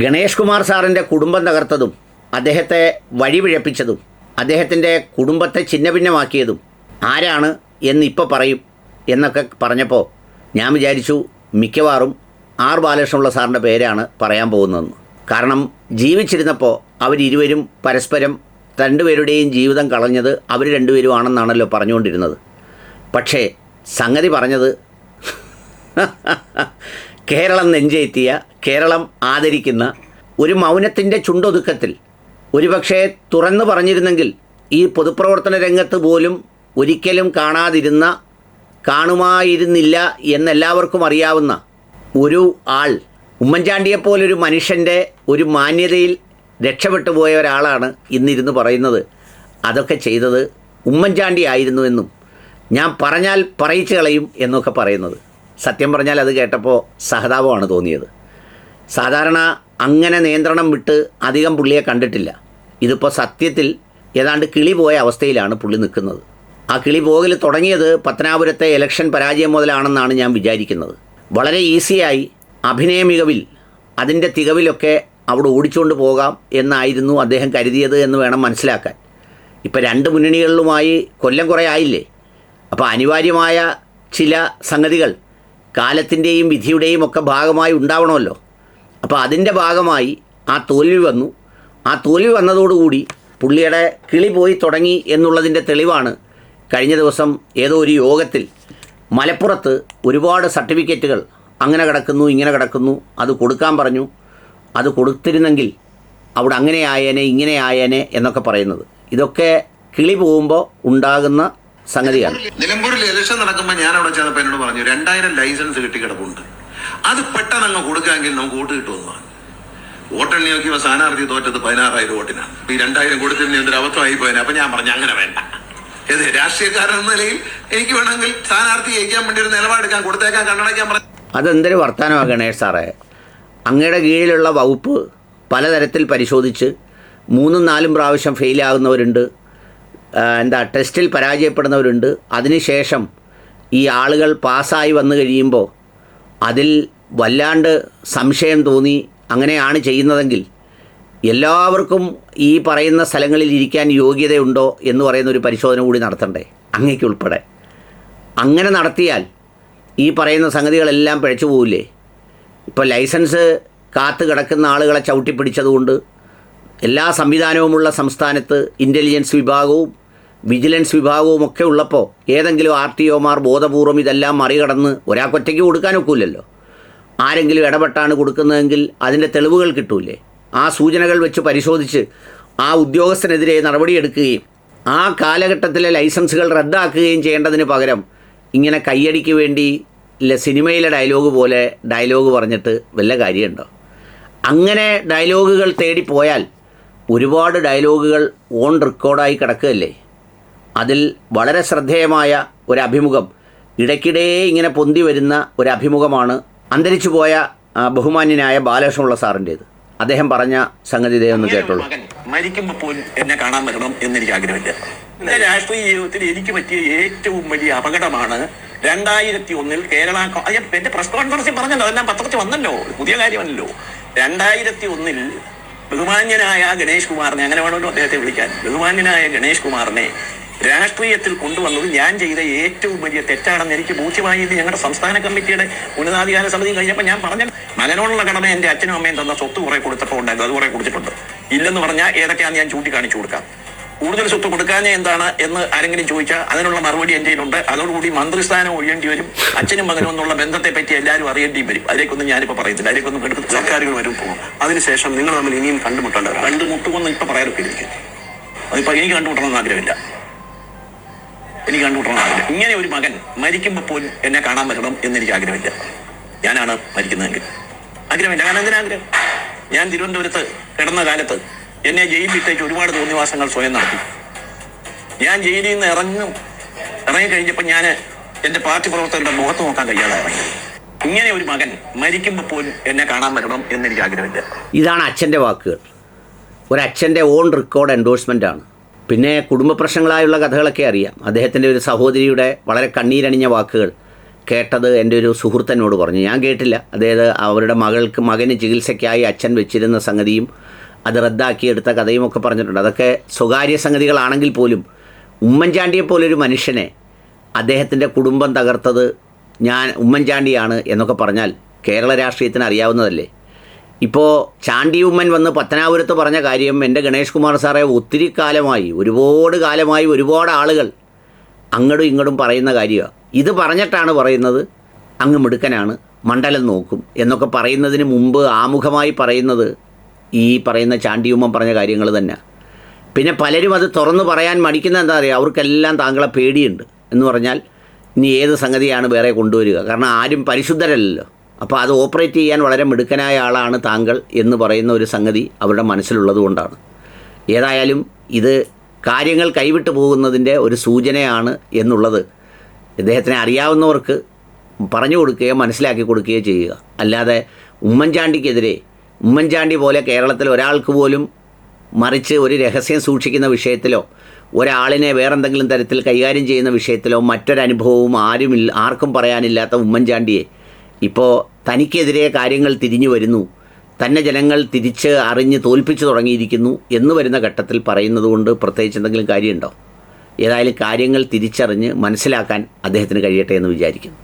ഗണേഷ് കുമാർ സാറിന്റെ കുടുംബം തകർത്തതും അദ്ദേഹത്തെ വഴിപിഴപ്പിച്ചതും അദ്ദേഹത്തിന്റെ കുടുംബത്തെ ഛിന്നഭിന്നമാക്കിയതും ആരാണ് എന്ന് ഇപ്പോൾ പറയും എന്നൊക്കെ പറഞ്ഞപ്പോൾ ഞാൻ വിചാരിച്ചു മിക്കവാറും ആർ ബാലകൃഷ്ണപിള്ള സാറിന്റെ പേരാണ് പറയാൻ പോകുന്നതെന്ന്. കാരണം ജീവിച്ചിരുന്നപ്പോൾ അവരിരുവരും പരസ്പരം രണ്ടുപേരുടെയും ജീവിതം കളഞ്ഞത് അവർ രണ്ടുപേരും ആണെന്നാണല്ലോ പറഞ്ഞുകൊണ്ടിരുന്നത്. പക്ഷേ സംഗതി പറഞ്ഞത് കേരളം നെഞ്ചേറ്റിയ കേരളം ആദരിക്കുന്ന ഒരു മൗനത്തിന്റെ ചുണ്ടൊതുക്കത്തിൽ ഒരുപക്ഷെ തുറന്നു പറഞ്ഞിരുന്നെങ്കിൽ ഈ പൊതുപ്രവർത്തന രംഗത്ത് പോലും ഒരിക്കലും കാണാതിരുന്ന കാണുമായിരുന്നില്ല എന്നെല്ലാവർക്കും അറിയാവുന്ന ഒരു ആൾ ഉമ്മൻചാണ്ടിയെപ്പോലൊരു മനുഷ്യന്റെ ഒരു മാന്യതയിൽ രക്ഷപ്പെട്ടു പോയ ഒരാളാണ് ഇന്നിരുന്ന് പറയുന്നത്. അതൊക്കെ ചെയ്തത് ഉമ്മൻചാണ്ടി ആയിരുന്നു എന്നും ഞാൻ പറഞ്ഞാൽ പറയിച്ചു കളയും എന്നൊക്കെ പറയുന്നത്. സത്യം പറഞ്ഞാൽ അത് കേട്ടപ്പോൾ സഹതാപമാണ് തോന്നിയത്. സാധാരണ അങ്ങനെ നിയന്ത്രണം വിട്ട് അധികം പുള്ളിയെ കണ്ടിട്ടില്ല. ഇതിപ്പോൾ സത്യത്തിൽ ഏതാണ്ട് കിളി പോയ അവസ്ഥയിലാണ് പുള്ളി നിൽക്കുന്നത്. ആ കിളി പോകൽ തുടങ്ങിയത് പത്തനാപുരത്തെ ഇലക്ഷൻ പരാജയം മുതലാണെന്നാണ് ഞാൻ വിചാരിക്കുന്നത്. വളരെ ഈസിയായി അഭിനയ മികവിൽ അതിന്റെ തികവിലൊക്കെ അവിടെ ഓടിച്ചുകൊണ്ട് പോകാം എന്നായിരുന്നു അദ്ദേഹം കരുതിയത് എന്ന് വേണം മനസ്സിലാക്കാൻ. ഇപ്പം രണ്ട് മുന്നണികളിലുമായി കൊല്ലം കുറേ ആയില്ലേ? അപ്പോൾ അനിവാര്യമായ ചില സംഗതികൾ കാലത്തിന്റെയും വിധിയുടെയും ഒക്കെ ഭാഗമായി ഉണ്ടാവണമല്ലോ. അപ്പോൾ അതിന്റെ ഭാഗമായി ആ തോൽവി വന്നു. ആ തോൽവി വന്നതോടുകൂടി പുള്ളിയുടെ കിളി പോയി തുടങ്ങി എന്നുള്ളതിന്റെ തെളിവാണ് കഴിഞ്ഞ ദിവസം ഏതോ ഒരു യോഗത്തിൽ മലപ്പുറത്ത് ഒരുപാട് സർട്ടിഫിക്കറ്റുകൾ അങ്ങനെ കിടക്കുന്നു ഇങ്ങനെ കിടക്കുന്നു അത് കൊടുക്കാൻ പറഞ്ഞു. അത് കൊടുത്തിരുന്നെങ്കിൽ അവിടെ അങ്ങനെ ആയേനെ ഇങ്ങനെ ആയേനെ എന്നൊക്കെ പറയുന്നത്. ഇതൊക്കെ കിളി പോകുമ്പോൾ ഉണ്ടാകുന്ന സംഗതിയാണ്. നിലമ്പൂരിൽ ഇലക്ഷൻ നടക്കുമ്പോൾ ഞാൻ അവിടെ ചെന്നപ്പോൾ എന്നോട് പറഞ്ഞു രണ്ടായിരം ലൈസൻസ് കിട്ടി കിടപ്പുണ്ട് അത് പെട്ടെന്ന് അങ്ങ് കൊടുക്കാമെങ്കിൽ നമുക്ക് വോട്ട് കിട്ടുമെന്ന് പറഞ്ഞു. വോട്ടെണ്ണി നോക്കിയപ്പോൾ സ്ഥാനാർത്ഥി തോറ്റത് പതിനാറായിരം വോട്ടിനാണ്. ഈ രണ്ടായിരം കൊടുത്തിന് എന്തൊരു അബദ്ധമായി പോയതിനെ അപ്പൊ ഞാൻ പറഞ്ഞു അങ്ങനെ വേണ്ട. ഏത് രാഷ്ട്രീയക്കാരൻ എന്ന നിലയിൽ എനിക്ക് വേണമെങ്കിൽ സ്ഥാനാർത്ഥി ജയിക്കാൻ വേണ്ടി ഒരു നിലപാടെടുക്കാൻ കൊടുത്തേക്കാൻ കണ്ണടയ്ക്കാൻ പറഞ്ഞു അതെന്തൊരു വർത്തമാനമാണ് ഗണേഷ് സാറേ. അങ്ങയുടെ കീഴിലുള്ള വകുപ്പ് പലതരത്തിൽ പരിശോധിച്ച് മൂന്നും നാലും പ്രാവശ്യം ഫെയിലാകുന്നവരുണ്ട്. എന്താ ടെസ്റ്റിൽ പരാജയപ്പെടുന്നവരുണ്ട്. അതിനുശേഷം ഈ ആളുകൾ പാസ്സായി വന്നു കഴിയുമ്പോൾ അതിൽ വല്ലാണ്ട് സംശയം തോന്നി. അങ്ങനെയാണ് ചെയ്യുന്നതെങ്കിൽ എല്ലാവർക്കും ഈ പറയുന്ന സ്ഥലങ്ങളിൽ ഇരിക്കാൻ യോഗ്യതയുണ്ടോ എന്ന് പറയുന്ന ഒരു പരിശോധന കൂടി നടത്തണ്ടേ അങ്ങേക്കുൾപ്പെടെ അങ്ങനെ നടത്തിയാൽ ഈ പറയുന്ന സംഗതികളെല്ലാം പിഴച്ചു പോവില്ലേ? ഇപ്പോൾ ലൈസൻസ് കാത്തു കിടക്കുന്ന ആളുകളെ ചവിട്ടിപ്പിടിച്ചതുകൊണ്ട് എല്ലാ സംവിധാനവുമുള്ള സംസ്ഥാനത്ത് ഇന്റലിജൻസ് വിഭാഗവും വിജിലൻസ് വിഭാഗവും ഒക്കെ ഉള്ളപ്പോൾ ഏതെങ്കിലും ആർ ടി ഒമാർ ബോധപൂർവം ഇതെല്ലാം മറികടന്ന് ഒരാൾക്കൊറ്റയ്ക്ക് കൊടുക്കാൻ ഒക്കില്ലല്ലോ ആരെങ്കിലും ഇടപെട്ടാണ് കൊടുക്കുന്നതെങ്കിൽ അതിന്റെ തെളിവുകൾ കിട്ടൂലേ. ആ സൂചനകൾ വെച്ച് പരിശോധിച്ച് ആ ഉദ്യോഗസ്ഥനെതിരെ നടപടിയെടുക്കുകയും ആ കാലഘട്ടത്തിലെ ലൈസൻസുകൾ റദ്ദാക്കുകയും ചെയ്യേണ്ടതിന് പകരം ഇങ്ങനെ കയ്യടിക്ക് വേണ്ടി സിനിമയിലെ ഡയലോഗ് പോലെ ഡയലോഗ് പറഞ്ഞിട്ട് വല്ല കാര്യമുണ്ടോ? അങ്ങനെ ഡയലോഗുകൾ തേടി പോയാൽ ഒരുപാട് ഡയലോഗുകൾ ഓൺ റെക്കോർഡായി കിടക്കുകയല്ലേ? അതിൽ വളരെ ശ്രദ്ധേയമായ ഒരു അഭിമുഖം ഇടയ്ക്കിടെ ഇങ്ങനെ പൊന്തി വരുന്ന ഒരു അഭിമുഖമാണ് അന്തരിച്ചു പോയ ബഹുമാന്യനായ ബാലകൃഷ്ണപിള്ള സാറിന്റേത്. അദ്ദേഹം പറഞ്ഞ സംഗതി ഇതേയൊന്ന് കേട്ടുള്ളൂ മരിക്കുമ്പോൾ പോലും എന്നെ കാണാൻ വരണം എന്നെനിക്ക് ആഗ്രഹമില്ല. എന്റെ രാഷ്ട്രീയ ജീവിതത്തിൽ എനിക്ക് പറ്റിയ ഏറ്റവും വലിയ അപകടമാണ് രണ്ടായിരത്തി ഒന്നിൽ കേരള എന്റെ പ്രസ് കോൺഫറൻസിൽ പറഞ്ഞല്ലോ അതെല്ലാം പത്രത്തിൽ വന്നല്ലോ പുതിയ കാര്യമല്ലോ രണ്ടായിരത്തി ഒന്നിൽ ബഹുമാന്യനായ ഗണേഷ് കുമാറിനെ അങ്ങനെ വേണമല്ലോ അദ്ദേഹത്തെ വിളിക്കാൻ ബഹുമാന്യനായ ഗണേഷ് കുമാറിനെ രാഷ്ട്രീയത്തിൽ കൊണ്ടുവന്നത് ഞാൻ ചെയ്ത ഏറ്റവും വലിയ തെറ്റാണെന്ന് എനിക്ക് ബോധ്യമായി ഞങ്ങളുടെ സംസ്ഥാന കമ്മിറ്റിയുടെ ഉന്നതാധികാര സമിതി കഴിഞ്ഞപ്പോൾ ഞാൻ പറഞ്ഞ മകനോടുള്ള കടമ എന്റെ അച്ഛനും അമ്മയും തന്ന സ്വത്ത് കുറെ ഉണ്ടായിരുന്നു അത് കുറെ കൊടുത്തിട്ടുണ്ട്. ഇല്ലെന്ന് പറഞ്ഞാൽ ഏതൊക്കെയാണെന്ന് ഞാൻ ചൂണ്ടിക്കാണിച്ചു കൊടുക്കാം. കൂടുതൽ സ്വത്ത് കൊടുക്കാൻ എന്താണ് എന്ന് ആരെങ്കിലും ചോദിച്ചാൽ അതിനുള്ള മറുപടി എന്റെ കയ്യിലുണ്ട്. അതോടുകൂടി മന്ത്രിസ്ഥാനം ഒഴിയേണ്ടി വരും. അച്ഛനും മകനും എന്നുള്ള ബന്ധത്തെ പറ്റി എല്ലാവരും അറിയേണ്ടി വരും. അതിലേക്കൊന്നും ഞാനിപ്പോൾ പറയുന്നില്ല അതിലേക്കൊന്നും എടുത്ത് സർക്കാരുകൾ വരും പോകും അതിനുശേഷം നിങ്ങൾ തമ്മിൽ ഇനിയും കണ്ടുമുട്ടേണ്ടത് കണ്ടുമുട്ടുമെന്ന് ഇപ്പൊ പറയാറൊക്കെ ഇരിക്കും അതിപ്പോ എനിക്ക് കണ്ടുമുട്ടണമെന്ന് ആഗ്രഹമില്ല. എനിക്ക് കണ്ടുമുട്ടണമെന്ന് ആഗ്രഹം ഇങ്ങനെ ഒരു മകൻ മരിക്കുമ്പോൾ പോലും എന്നെ കാണാൻ പറ്റണം എന്ന് എനിക്ക് ആഗ്രഹമില്ല. ഞാനാണ് മരിക്കുന്നതെങ്കിൽ. ആഗ്രഹമില്ല. കാരണം എന്തിനാ ആഗ്രഹം? ഞാൻ തിരുവനന്തപുരത്ത് കിടന്ന കാലത്ത് എന്നെ ജയിലിലിട്ടേക്ക് ഒരുപാട് തോന്നിവാസങ്ങൾ സ്വയം നടത്തി. ഞാൻ ജയിലിൽ നിന്ന് ഇറങ്ങും ഇറങ്ങിക്കഴിഞ്ഞപ്പോൾ ഞാൻ എന്റെ പാർട്ടി പ്രവർത്തകരുടെ മുഖത്ത് നോക്കാൻ കഴിയാതെ ഇറങ്ങി ഇങ്ങനെ ഒരു മകൻ മരിക്കുമ്പോൾ പോലും എന്നെ കാണാൻ വരണം എന്ന് എനിക്ക് ആഗ്രഹമില്ല. ഇതാണ് അച്ഛന്റെ വാക്കുകൾ. ഒരു ഒരച്ഛന്റെ ഓൺ റെക്കോർഡ് എൻഡോഴ്സ്മെന്റ് ആണ്. പിന്നെ കുടുംബ പ്രശ്നങ്ങളായുള്ള കഥകളൊക്കെ അറിയാം. അദ്ദേഹത്തിന്റെ ഒരു സഹോദരിയുടെ വളരെ കണ്ണീരണിഞ്ഞ വാക്കുകൾ കേട്ടത് എന്റെ ഒരു സുഹൃത്തനോട് പറഞ്ഞു. ഞാൻ കേട്ടില്ല. അതായത് അവരുടെ മകൾക്ക് മകന് ചികിത്സയ്ക്കായി അച്ഛൻ വെച്ചിരുന്ന സംഗതിയും അത് റദ്ദാക്കിയെടുത്ത കഥയും ഒക്കെ പറഞ്ഞിട്ടുണ്ട്. അതൊക്കെ സ്വകാര്യ സംഗതികളാണെങ്കിൽ പോലും ഉമ്മൻചാണ്ടിയെ പോലൊരു മനുഷ്യനെ അദ്ദേഹത്തിന്റെ കുടുംബം തകർത്തത് ഞാൻ ഉമ്മൻചാണ്ടിയാണ് എന്നൊക്കെ പറഞ്ഞാൽ കേരള രാഷ്ട്രീയത്തിന് അറിയാവുന്നതല്ലേ? ഇപ്പോൾ ചാണ്ടി ഉമ്മൻ വന്ന് പത്തനാപുരത്ത് പറഞ്ഞ കാര്യം എന്റെ ഗണേഷ് കുമാർ സാറെ ഒത്തിരി കാലമായി ഒരുപാട് കാലമായി ഒരുപാട് ആളുകൾ അങ്ങോട്ടും ഇങ്ങോട്ടും പറയുന്ന കാര്യമാണ് ഇത് പറഞ്ഞിട്ടാണ് പറയുന്നത് അങ്ങ് മിടുക്കനാണ് മണ്ഡലം നോക്കും എന്നൊക്കെ പറയുന്നതിന് മുമ്പ് ആമുഖമായി പറയുന്നത് ഈ പറയുന്ന ചാണ്ടിയുമ്മൻ പറഞ്ഞ കാര്യങ്ങൾ തന്നെ. പിന്നെ പലരും അത് തുറന്നു പറയാൻ മടിക്കുന്ന എന്താ പറയുക അവർക്കെല്ലാം താങ്കളെ പേടിയുണ്ട് എന്ന് പറഞ്ഞാൽ ഇനി ഏത് സംഗതിയാണ് വേറെ കൊണ്ടുവരിക? കാരണം ആരും പരിശുദ്ധരല്ലല്ലോ. അപ്പോൾ അത് ഓപ്പറേറ്റ് ചെയ്യാൻ വളരെ മിടുക്കനായ ആളാണ് താങ്കൾ എന്ന് പറയുന്ന ഒരു സംഗതി അവരുടെ മനസ്സിലുള്ളതുകൊണ്ടാണ് ഏതായാലും ഇത് കാര്യങ്ങൾ കൈവിട്ടു പോകുന്നതിന്റെ ഒരു സൂചനയാണ് എന്നുള്ളത് ഇദ്ദേഹത്തിനെ അറിയാവുന്നവർക്ക് പറഞ്ഞു കൊടുക്കുകയോ മനസ്സിലാക്കി കൊടുക്കുകയോ ചെയ്യുക. അല്ലാതെ ഉമ്മൻചാണ്ടിക്കെതിരെ ഉമ്മൻചാണ്ടി പോലെ കേരളത്തിൽ ഒരാൾക്ക് പോലും മറിച്ച് ഒരു രഹസ്യം സൂക്ഷിക്കുന്ന വിഷയത്തിലോ ഒരാളിനെ വേറെന്തെങ്കിലും തരത്തിൽ കൈകാര്യം ചെയ്യുന്ന വിഷയത്തിലോ മറ്റൊരനുഭവവും ആരുമില്ല ആർക്കും പറയാനില്ലാത്ത ഉമ്മൻചാണ്ടിയെ ഇപ്പോൾ തനിക്കെതിരെ കാര്യങ്ങൾ തിരിഞ്ഞു വരുന്നു. തന്നെ ജനങ്ങൾ തിരിച്ച് അറിഞ്ഞ് തോൽപ്പിച്ചു തുടങ്ങിയിരിക്കുന്നു എന്ന് വരുന്ന ഘട്ടത്തിൽ പറയുന്നത് കൊണ്ട് പ്രത്യേകിച്ച് എന്തെങ്കിലും കാര്യമുണ്ടോ? ഏതായാലും കാര്യങ്ങൾ തിരിച്ചറിഞ്ഞ് മനസ്സിലാക്കാൻ അദ്ദേഹത്തിന് കഴിയട്ടെ എന്ന് വിചാരിക്കുന്നു.